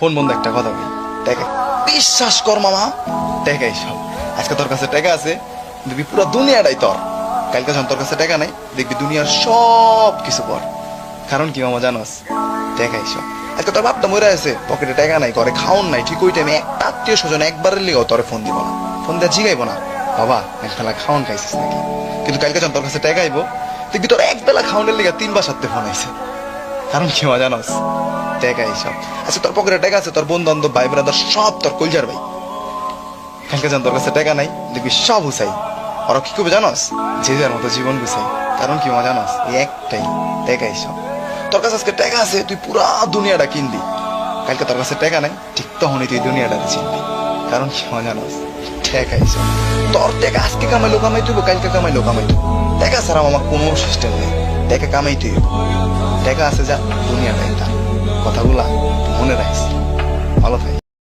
Phone বন্ধ, একটা কথা বলি। টাকা বিশ্বাস কর মামা। টাকাই সব। আজকে তোর কাছে টাকা আছে, দেখবি পুরো দুনিয়াটাই তোর। কালকে যখন তোর কাছে টাকা নাই, দেখবি দুনিয়ার সব কিছু পর। কারণ কি মামা, জানোস? টাকাই সব। আজকে তোর বাপটা মরে আছে পকেটে টাকা নাই, ঘরে খাওন নাই, ঠিক ওই টাইমে একটা আত্মীয় স্বজন একবারের লিগেও তোরে ফোন দিব না। ফোন দিয়ে জিগাইব না। বাবা, এক বেলা খাওয়ান খাইছিস নাকি? কিন্তু কালকে যখন তোর কাছে টাকা আইব, দেখবি তোর এক বেলা খাওয়ানোর লিগে তিনবার সাথে ফোন আইছে। কারণ কি মা জানোস? টাকা এইসব আচ্ছা তোর পকেটে আছে, তোর বন্ধু বান্ধব ভাই সব তোর ভাই। কালকে তোর কাছে নাই, দেখবি সব হুসাই ওরা কি করবে যে যার মতো জীবন গুছাই। কারণ কি মা জানোস? এই একটাই এইসব তোর কাছে আজকে আছে, তুই পুরা দুনিয়াটা কিনবি। কালকে তোর কাছে নাই, ঠিক তখনই তুই দুনিয়াটাতে চিনবি। কারণ কি মা জানোস? টাকা এইসব তোর আজকে কামাই তুইব, কালকে কামাই টাকা ছাড়া আমার কোনো সিস্টেম নেই। টাকা কামাই তুই টাকা আছে যা, দুনিয়াটা এটা। কথাগুলা মনে রাখিস।